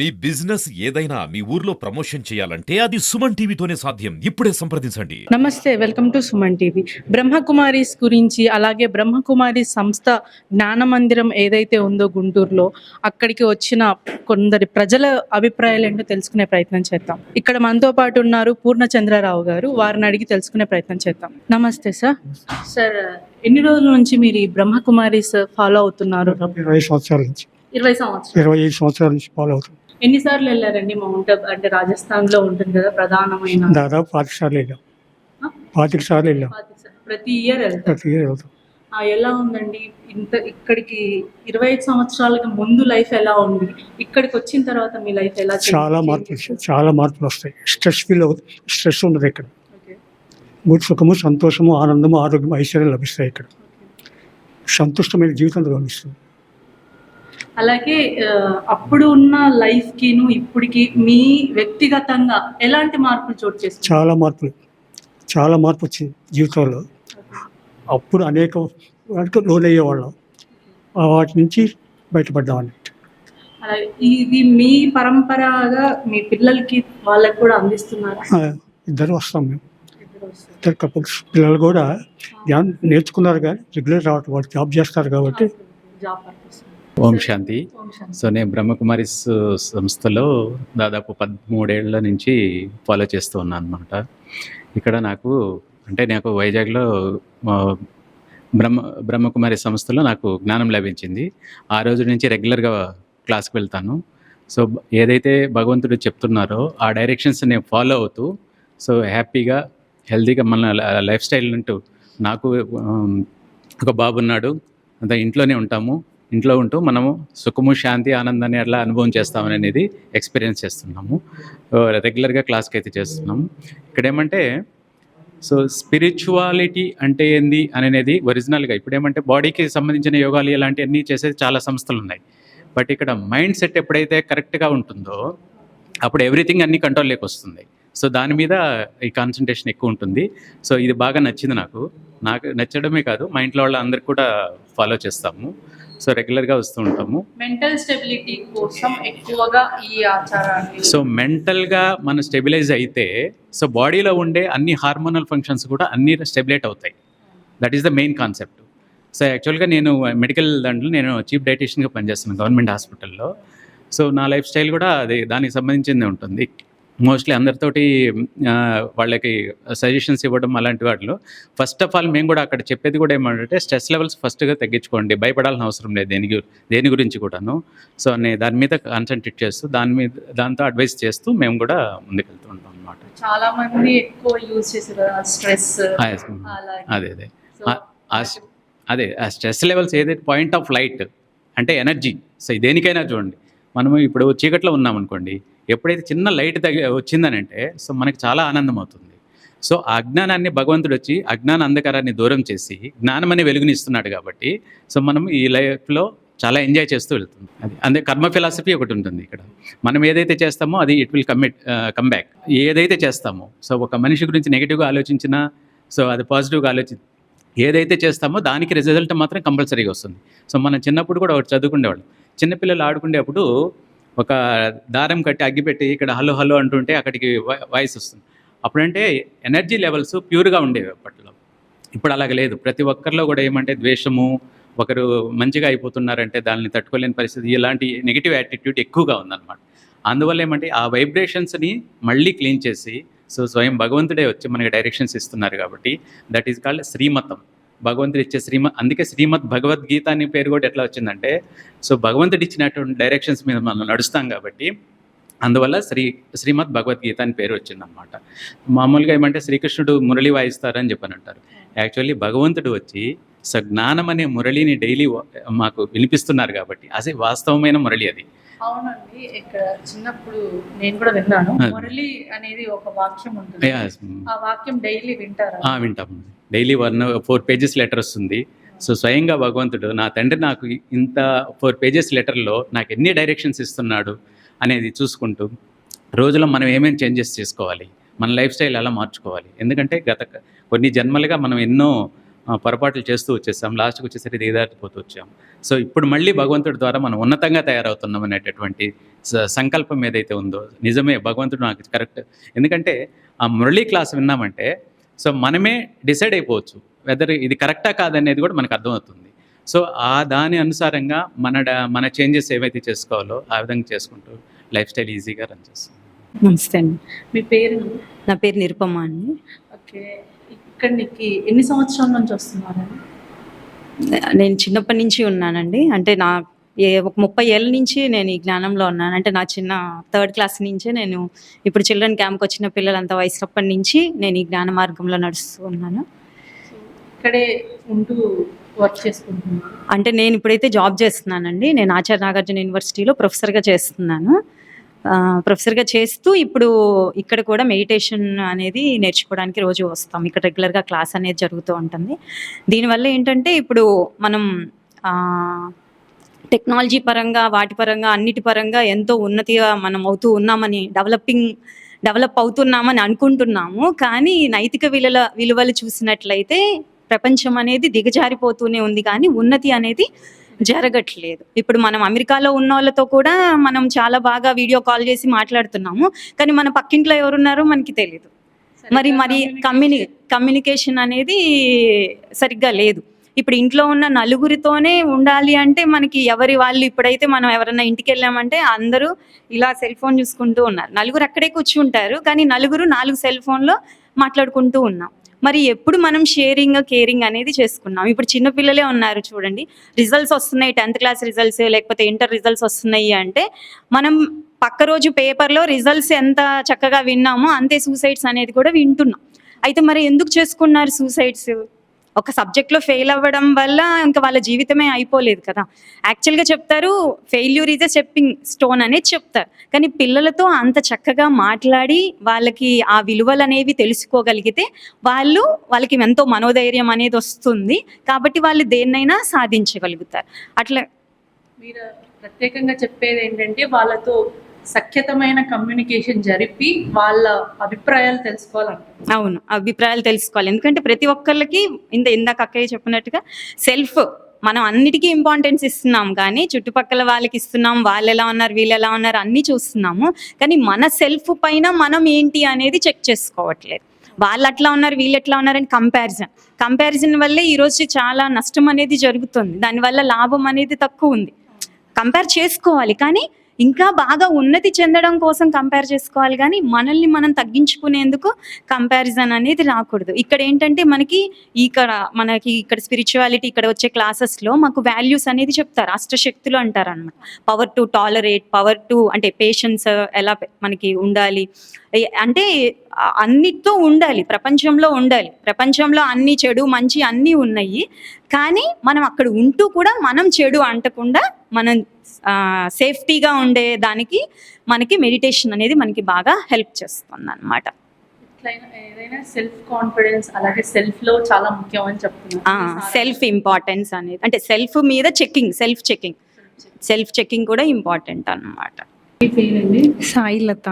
మీ business ఏదైనా మీ ఊర్లో promotion చేయాలంటే అది సుమన్ టీవీతోనే సాధ్యం. ఇప్పుడే సంప్రదించండి. నమస్తే welcome to Suman TV. Brahmakumaris గురించి అలాగే బ్రహ్మకుమారి సంస్థ జ్ఞాన మందిరం ఏదైతే ఉందో గుంటూరులో అక్కడికి వచ్చిన కొందరి ప్రజల అభిప్రాయాలు ఏంటో తెలుసుకునే ప్రయత్నం చేద్దాం. ఇక్కడ మనతో పాటు ఉన్నారు పూర్ణచంద్రరావు గారు. వారిని అడిగి తెలుసుకునే ప్రయత్నం చేద్దాం. నమస్తే సార్. సార్ ఎన్ని రోజుల నుంచి మీరు ఈ బ్రహ్మకుమారీస్ ఫాలో అవుతున్నారు? ఇరవై సంవత్సరాల నుంచి. ఇరవై సంవత్సరాలు. ఇరవై ఐదు సంవత్సరాల నుంచి ఫాలో అవుతుంది ఎన్నిసార్లు వెళ్ళారండి మౌంట్ అబ్ అంటే రాజస్థాన్లో ఉంటుంది కదా ప్రధానమైన? దాదాపు పాతిక సార్లు వెళ్ళాం? పాతిక సార్లు వెళ్ళాం. ప్రతి ఇయర్ ప్రతి ఇయర్ వెళ్తాం. ఎలా ఉందండి? ఇంత ఇక్కడికి ఇరవై ఐదు సంవత్సరాలకి ముందు లైఫ్ ఎలా ఉంది? ఇక్కడికి వచ్చిన తర్వాత మీ లైఫ్ ఎలా చాలా మార్పులు. చాలా మార్పులు వస్తాయి. స్ట్రెస్ ఫీల్ అవుతుంది స్ట్రెస్ ఉండదు ఇక్కడ. మూడు సుఖము సంతోషము ఆనందము ఆరోగ్యం ఐశ్వర్యం లభిస్తాయి ఇక్కడ. సంతుష్టమైన జీవితం లభిస్తుంది అలాగే అప్పుడు ఉన్న లైఫ్ కిను ఇప్పటికి మీ వ్యక్తిగతంగా ఎలాంటి మార్పులు చోటు చేసుకుంటారు చాలా మార్పులు. చాలా మార్పు వచ్చింది జీవితంలో. అప్పుడు అనేక వాటికి లోనయ్యేవాళ్ళం వాటి నుంచి బయటపడ్డాం అన్నట్టు అలాగే ఇది మీ పరంపరగా మీ పిల్లలకి వాళ్ళకి కూడా అందిస్తున్నారు? ఇద్దరు వస్తాం మేము. ఇద్దరు కపుల్స్ పిల్లలు కూడా నేర్చుకున్నారు కానీ రెగ్యులర్ రావట్లేదు వాళ్ళు జాబ్ చేస్తారు కాబట్టి జాబ్ ఓం శాంతి. సో నేను బ్రహ్మకుమారిస్ సంస్థలో దాదాపు పదమూడేళ్ళ నుంచి ఫాలో చేస్తూ ఉన్నాను అనమాట ఇక్కడ నాకు అంటే నాకు వైజాగ్లో బ్రహ్మ బ్రహ్మకుమారి సంస్థలో నాకు జ్ఞానం లభించింది. ఆ రోజు నుంచి రెగ్యులర్గా క్లాస్కి వెళ్తాను. సో ఏదైతే భగవంతుడు చెప్తున్నారో ఆ డైరెక్షన్స్ నేను ఫాలో అవుతూ సో హ్యాపీగా హెల్తీగా మన లైఫ్ స్టైల్ అంటూ నాకు ఒక బాబు ఉన్నాడు. అంత ఇంట్లోనే ఉంటాము. ఇంట్లో ఉంటూ మనము సుఖము శాంతి ఆనందాన్ని అట్లా అనుభవం చేస్తామని అనేది ఎక్స్పీరియన్స్ చేస్తున్నాము. రెగ్యులర్గా క్లాస్కి అయితే చేస్తున్నాము. ఇక్కడ ఏమంటే సో స్పిరిచువాలిటీ అంటే ఏంది అనేది ఒరిజినల్గా ఇప్పుడు ఏమంటే బాడీకి సంబంధించిన యోగాలు ఇలాంటివన్నీ చేసేది చాలా సంస్థలు ఉన్నాయి బట్ ఇక్కడ మైండ్ సెట్ ఎప్పుడైతే కరెక్ట్గా ఉంటుందో అప్పుడు ఎవ్రీథింగ్ అన్ని కంట్రోల్లోకి వస్తుంది. సో దాని మీద ఈ కాన్సన్ట్రేషన్ ఎక్కువ ఉంటుంది. సో ఇది బాగా నచ్చింది నాకు. నాకు నచ్చడమే కాదు మా ఇంట్లో వాళ్ళందరికీ కూడా ఫాలో చేస్తాము. సో రెగ్యులర్గా వస్తూ ఉంటాము. మెంటల్ స్టెబిలిటీ కోసం ఎక్కువగా ఈ ఆచారాన్ని సో మెంటల్గా మనం స్టెబిలైజ్ అయితే సో బాడీలో ఉండే అన్ని హార్మోనల్ ఫంక్షన్స్ కూడా అన్ని స్టెబిలైట్ అవుతాయి. That is the main concept so యాక్చువల్గా నేను మెడికల్ దాంట్లో నేను చీఫ్ డైటీషియన్గా పనిచేస్తున్నాను గవర్నమెంట్ హాస్పిటల్లో. సో నా లైఫ్ స్టైల్ కూడా అది దానికి సంబంధించింది ఉంటుంది. మోస్ట్లీ అందరితోటి వాళ్ళకి సజెషన్స్ ఇవ్వడం అలాంటి వాటిలో. ఫస్ట్ ఆఫ్ ఆల్ మేము కూడా అక్కడ చెప్పేది కూడా ఏమంటే స్ట్రెస్ లెవెల్స్ ఫస్ట్గా తగ్గించుకోండి. భయపడాల్సిన అవసరం లేదు దేని దేని గురించి కూడాను. సో నేను దాని మీద కాన్సన్ట్రేట్ చేస్తూ దాని మీద దాంతో అడ్వైస్ చేస్తూ మేము కూడా ముందుకెళ్తూ ఉంటాం అనమాట చాలా మంది ఎక్కువ యూజ్ చేసారు స్ట్రెస్ అదే అదే. అదే ఆ స్ట్రెస్ లెవెల్స్ ఏదైతే పాయింట్ ఆఫ్ లైట్ అంటే ఎనర్జీ సో దేనికైనా చూడండి. మనము ఇప్పుడు చీకట్లో ఉన్నాం అనుకోండి ఎప్పుడైతే చిన్న లైట్ తగి వచ్చిందనంటే సో మనకి చాలా ఆనందం అవుతుంది సో ఆ అజ్ఞానాన్ని భగవంతుడు వచ్చి అజ్ఞాన అంధకారాన్ని దూరం చేసి జ్ఞానం అనే వెలుగునిస్తున్నాడు కాబట్టి సో మనం ఈ లైఫ్లో చాలా ఎంజాయ్ చేస్తూ వెళ్తుంది అది అంటే కర్మ ఫిలాసఫీ ఒకటి ఉంటుంది ఇక్కడ. మనం ఏదైతే చేస్తామో అది it will commit come back. ఏదైతే చేస్తామో సో ఒక మనిషి గురించి నెగిటివ్గా ఆలోచించినా సో అది పాజిటివ్గా ఆలోచి ఏదైతే చేస్తామో దానికి రిజల్ట్ మాత్రం కంపల్సరీగా వస్తుంది. సో మనం చిన్నప్పుడు కూడా ఒకటి చదువుకునేవాళ్ళం. చిన్నపిల్లలు ఆడుకునేప్పుడు ఒక దారం కట్టి అగ్గిపెట్టి ఇక్కడ హలో హలో అంటుంటే అక్కడికి వాయిస్ వస్తుంది. అప్పుడంటే ఎనర్జీ లెవెల్స్ ప్యూర్గా ఉండేవి అప్పట్లో. ఇప్పుడు అలాగ లేదు. ప్రతి ఒక్కరిలో కూడా ఏమంటే ద్వేషము ఒకరు మంచిగా అయిపోతున్నారంటే దాన్ని తట్టుకోలేని పరిస్థితి ఇలాంటి నెగిటివ్ యాటిట్యూడ్ ఎక్కువగా ఉందన్నమాట. అందువల్ల ఏమంటే ఆ వైబ్రేషన్స్ని మళ్ళీ క్లీన్ చేసి సో స్వయం భగవంతుడే వచ్చి మనకి డైరెక్షన్స్ ఇస్తున్నారు కాబట్టి దట్ ఈస్ కాల్డ్ శ్రీమతం. భగవంతుడు ఇచ్చే శ్రీమ అందుకే శ్రీమద్ భగవద్గీత అనే పేరు కూడా ఎట్లా వచ్చిందంటే సో భగవంతుడు ఇచ్చినటువంటి డైరెక్షన్స్ మీద మనం నడుస్తాం కాబట్టి అందువల్ల శ్రీ శ్రీమద్ భగవద్గీత అని పేరు వచ్చిందనమాట మామూలుగా ఏమంటే శ్రీకృష్ణుడు మురళి వాయిస్తారని చెప్పని అంటారు. యాక్చువల్లీ భగవంతుడు వచ్చి సో జ్ఞానం అనే మురళిని డైలీ మాకు వినిపిస్తున్నారు కాబట్టి అదే వాస్తవమైన మురళి అది. అవునండి ఇక్కడ చిన్నప్పుడు నేను కూడా విన్నాను. మురళి అనేది ఒక వాక్యం ఉంటుంది. ఆ వాక్యం డైలీ వింటారా? Daily one four pages letter వస్తుంది. సో స్వయంగా భగవంతుడు నా తండ్రి నాకు ఇంత ఫోర్ పేజెస్ లెటర్లో నాకు ఎన్ని డైరెక్షన్స్ ఇస్తున్నాడు? అనేది చూసుకుంటూ రోజులో మనం ఏమేమి చేంజెస్ చేసుకోవాలి? మన లైఫ్ స్టైల్ ఎలా మార్చుకోవాలి? ఎందుకంటే గత కొన్ని జన్మలుగా మనం ఎన్నో పొరపాట్లు చేస్తూ వచ్చేసాం. లాస్ట్కి వచ్చేసరికి దిగదారిపోతూ వచ్చాం. సో ఇప్పుడు మళ్ళీ భగవంతుడి ద్వారా మనం ఉన్నతంగా తయారవుతున్నాం అనేటటువంటి స- సంకల్పం ఏదైతే ఉందో నిజమే భగవంతుడు నాకు కరెక్ట్. ఎందుకంటే ఆ మురళీ క్లాస్ విన్నామంటే సో మనమే డిసైడ్ అయిపోవచ్చు వెదర్ ఇది కరెక్టా కాదనేది కూడా మనకు అర్థమవుతుంది. సో ఆ దాని అనుసారంగా మన మన చేంజెస్ ఏవైతే చేసుకోవాలో ఆ విధంగా చేసుకుంటూ లైఫ్ స్టైల్ ఈజీగా రన్ చేస్తాం. నమస్తే అండి. మీ పేరు? నా పేరు నిరుపమ అండి. ఓకే. ఇక్కడికి ఎన్ని సంవత్సరాల నుంచి వస్తున్నారండి? నేను చిన్నప్పటి నుంచి ఉన్నానండి. అంటే నా ఒక ముప్పై ఏళ్ళ నుంచి నేను ఈ జ్ఞానంలో ఉన్నాను. అంటే నా చిన్న థర్డ్ క్లాస్ నుంచే నేను ఇప్పుడు చిల్డ్రన్ క్యాంప్కి వచ్చిన పిల్లలంత వయసుప్పటి నుంచి నేను ఈ జ్ఞాన మార్గంలో నడుస్తూ ఉన్నాను. ఇక్కడే ఉంటూ వర్క్ చేసుకుంటున్నారు? అంటే నేను ఇప్పుడైతే జాబ్ చేస్తున్నానండి. నేను ఆచార్య నాగార్జున యూనివర్సిటీలో ప్రొఫెసర్గా చేస్తున్నాను. ప్రొఫెసర్గా చేస్తూ ఇప్పుడు ఇక్కడ కూడా మెడిటేషన్ అనేది నేర్చుకోవడానికి రోజు వస్తాం. ఇక్కడ రెగ్యులర్గా క్లాస్ అనేది జరుగుతూ ఉంటుంది. దీనివల్ల ఏంటంటే ఇప్పుడు మనం టెక్నాలజీ పరంగా వాటి పరంగా అన్నిటి పరంగా ఎంతో ఉన్నతిగా మనం అవుతూ ఉన్నామని డెవలపింగ్ డెవలప్ అవుతున్నామని అనుకుంటున్నాము. కానీ నైతిక విలువల విలువలు చూసినట్లయితే ప్రపంచం అనేది దిగజారిపోతూనే ఉంది కానీ ఉన్నతి అనేది జరగట్లేదు. ఇప్పుడు మనం అమెరికాలో ఉన్న వాళ్ళతో కూడా మనం చాలా బాగా వీడియో కాల్ చేసి మాట్లాడుతున్నాము. కానీ మన పక్కింట్లో ఎవరున్నారో మనకి తెలియదు మరి మరి కమ్యూని కమ్యూనికేషన్ అనేది సరిగ్గా లేదు. ఇప్పుడు ఇంట్లో ఉన్న నలుగురితోనే ఉండాలి అంటే మనకి ఎవరి వాళ్ళు ఇప్పుడైతే మనం ఎవరైనా ఇంటికి వెళ్ళామంటే అందరూ ఇలా సెల్ ఫోన్ చూసుకుంటూ ఉన్నారు. నలుగురు అక్కడే కూర్చుంటారు. కానీ నలుగురు నాలుగు సెల్ ఫోన్లో మాట్లాడుకుంటూ ఉన్నాం. మరి ఎప్పుడు మనం షేరింగ్ కేరింగ్ అనేది చేసుకున్నాం? ఇప్పుడు చిన్నపిల్లలే ఉన్నారు చూడండి. రిజల్ట్స్ వస్తున్నాయి. టెన్త్ క్లాస్ రిజల్ట్స్ లేకపోతే ఇంటర్ రిజల్ట్స్ వస్తున్నాయి అంటే మనం పక్క రోజు పేపర్లో రిజల్ట్స్ ఎంత చక్కగా విన్నామో అంతే సూసైడ్స్ అనేది కూడా వింటున్నాం. అయితే మరి ఎందుకు చేసుకున్నారు సూసైడ్స్ ఒక సబ్జెక్ట్లో ఫెయిల్ అవ్వడం వల్ల ఇంకా వాళ్ళ జీవితమే అయిపోలేదు కదా. యాక్చువల్గా చెప్తారు failure is a stepping stone అనేది చెప్తారు. కానీ పిల్లలతో అంత చక్కగా మాట్లాడి వాళ్ళకి ఆ విలువలు అనేవి తెలుసుకోగలిగితే వాళ్ళు వాళ్ళకి ఎంతో మనోధైర్యం అనేది వస్తుంది. కాబట్టి వాళ్ళు దేన్నైనా సాధించగలుగుతారు. అట్లా మీరు ప్రత్యేకంగా చెప్పేది ఏంటంటే వాళ్ళతో సఖ్యతమైన కమ్యూనికేషన్ జరిపి వాళ్ళ అభిప్రాయాలు తెలుసుకోవాలంటారు అవును అభిప్రాయాలు తెలుసుకోవాలి. ఎందుకంటే ప్రతి ఒక్కళ్ళకి ఇంత ఇందాక అక్కయ్య చెప్పినట్టుగా సెల్ఫ్ మనం అన్నిటికీ ఇంపార్టెన్స్ ఇస్తున్నాం. కానీ చుట్టుపక్కల వాళ్ళకి ఇస్తున్నాం వాళ్ళు ఎలా ఉన్నారు వీళ్ళు ఎలా ఉన్నారు అన్నీ చూస్తున్నాము. కానీ మన సెల్ఫ్ పైన మనం ఏంటి అనేది చెక్ చేసుకోవట్లేదు. వాళ్ళు అట్లా ఉన్నారు వీళ్ళు ఎట్లా ఉన్నారని కంపారిజన్. కంపారిజన్ వల్లే ఈరోజు చాలా నష్టం అనేది జరుగుతుంది. దానివల్ల లాభం అనేది తక్కువ ఉంది. కంపేర్ చేసుకోవాలి. కానీ ఇంకా బాగా ఉన్నతి చెందడం కోసం కంపేర్ చేసుకోవాలి కానీ మనల్ని మనం తగ్గించుకునేందుకు కంపారిజన్ అనేది రాకూడదు. ఇక్కడ ఏంటంటే మనకి ఇక్కడ మనకి ఇక్కడ స్పిరిచువాలిటీ ఇక్కడ వచ్చే క్లాసెస్లో మాకు వాల్యూస్ అనేది చెప్తారు. అష్టశక్తులు అంటారు అనమాట power to tolerate power to అంటే పేషెన్స్ ఎలా మనకి ఉండాలి. అంటే అన్నిటితో ఉండాలి. ప్రపంచంలో ఉండాలి. ప్రపంచంలో అన్ని చెడు మంచి అన్నీ ఉన్నాయి. కానీ మనం అక్కడ ఉంటూ కూడా మనం చెడు అంటకుండా మనం సేఫ్టీగా ఉండే దానికి మనకి మెడిటేషన్ అనేది మనకి బాగా హెల్ప్ చేస్తుంది అనమాట సెల్ఫ్ కాన్ఫిడెన్స్ అలాగే సెల్ఫ్లో చాలా ముఖ్యం అని చెప్తున్నారు సెల్ఫ్ ఇంపార్టెన్స్ అనేది అంటే సెల్ఫ్ మీద checking self checking self checking కూడా ఇంపార్టెంట్ పేరండి సాయిలత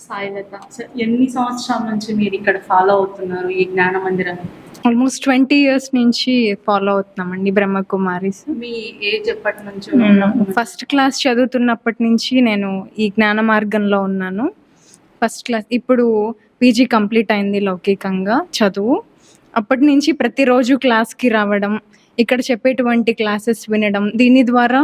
సాయిలత ఎన్ని సంవత్సరాల నుంచి మీరు ఇక్కడ ఫాలో అవుతున్నారు ఈ జ్ఞాన మందిరాన్ని? ఆల్మోస్ట్ ట్వంటీ ఇయర్స్ నుంచి ఫాలో అవుతున్నామండి బ్రహ్మకుమారిస్ మీ ఏజ్ ఎప్పటి నుంచి ఉన్నప్పుడు? ఫస్ట్ క్లాస్ చదువుతున్నప్పటి నుంచి నేను ఈ జ్ఞాన మార్గంలో ఉన్నాను. ఫస్ట్ క్లాస్ ఇప్పుడు పీజీ కంప్లీట్ అయింది లౌకికంగా చదువు. అప్పటి నుంచి ప్రతిరోజు క్లాస్కి రావడం ఇక్కడ చెప్పేటువంటి క్లాసెస్ వినడం దీని ద్వారా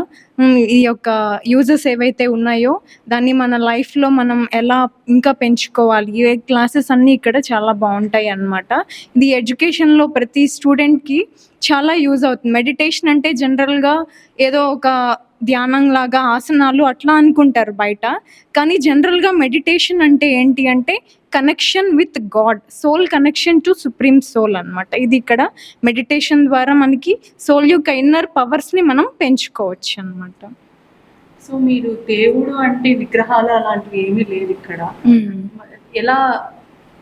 ఈ యొక్క యూజెస్ ఏవైతే ఉన్నాయో దాన్ని మన లైఫ్లో మనం ఎలా ఇంకా పెంచుకోవాలి? ఈ క్లాసెస్ అన్నీ ఇక్కడ చాలా బాగుంటాయి అన్నమాట. ఇది ఎడ్యుకేషన్లో ప్రతి స్టూడెంట్కి చాలా యూజ్ అవుతుంది. మెడిటేషన్ అంటే జనరల్గా ఏదో ఒక ధ్యానం లాగా ఆసనాలు అట్లా అనుకుంటారు బయట. కానీ జనరల్గా మెడిటేషన్ అంటే ఏంటి అంటే connection with God soul connection to supreme soul అన్నమాట. ఇది ఇక్కడ మెడిటేషన్ ద్వారా మనకి సోల్ యొక్క ఇన్నర్ పవర్స్ని మనం పెంచుకోవచ్చు అన్నమాట. సో మీరు దేవుడు అంటే విగ్రహాలు అలాంటివి ఏమీ లేదు ఇక్కడ. ఎలా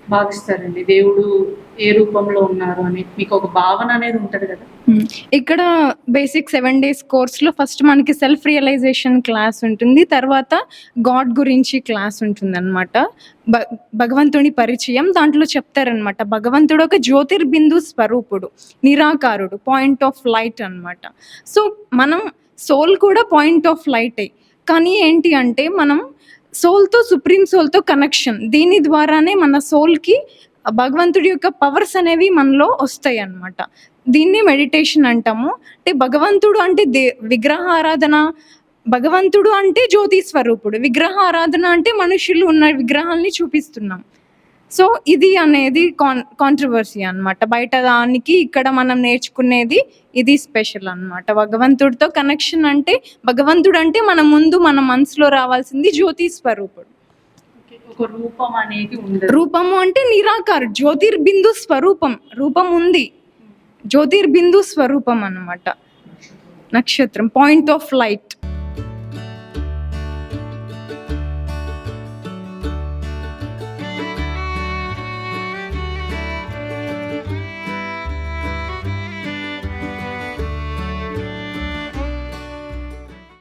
భావిస్తారండి? దేవుడు ఏ రూపంలో ఉన్నారు అని మీకు ఒక భావన అనేది ఉంటది కదా. ఇక్కడ బేసిక్ సెవెన్ డేస్ కోర్స్లో ఫస్ట్ మనకి సెల్ఫ్ రియలైజేషన్ క్లాస్ ఉంటుంది. తర్వాత గాడ్ గురించి క్లాస్ ఉంటుంది అనమాట భగవంతుని పరిచయం దాంట్లో చెప్తారనమాట భగవంతుడు ఒక జ్యోతిర్బిందు స్వరూపుడు నిరాకారుడు పాయింట్ ఆఫ్ లైట్ అన్నమాట. సో మనం సోల్ కూడా పాయింట్ ఆఫ్ లైటే కానీ ఏంటి అంటే మనం సోల్తో సుప్రీం సోల్తో కనెక్షన్ దీని ద్వారానే మన సోల్కి భగవంతుడి యొక్క పవర్స్ అనేవి మనలో వస్తాయి అన్నమాట దీన్ని మెడిటేషన్ అంటాము. అంటే భగవంతుడు అంటే దే విగ్రహారాధన భగవంతుడు అంటే జ్యోతి స్వరూపుడు విగ్రహారాధన అంటే మనుషులు ఉన్న విగ్రహాల్ని చూపిస్తున్నాం. సో ఇది అనేది కాన్ కాంట్రవర్సీ అన్నమాట. బయట దానికి ఇక్కడ మనం నేర్చుకునేది ఇది స్పెషల్ అన్నమాట. భగవంతుడితో కనెక్షన్ అంటే భగవంతుడు అంటే మన ముందు మన మనసులో రావాల్సింది జ్యోతి స్వరూపుడు. ఒక రూపం అనేది ఉండదు. రూపము అంటే నిరాకార్ జ్యోతిర్బిందు స్వరూపం. రూపం ఉంది. జ్యోతిర్బిందు స్వరూపం అన్నమాట. నక్షత్రం పాయింట్ ఆఫ్ లైట్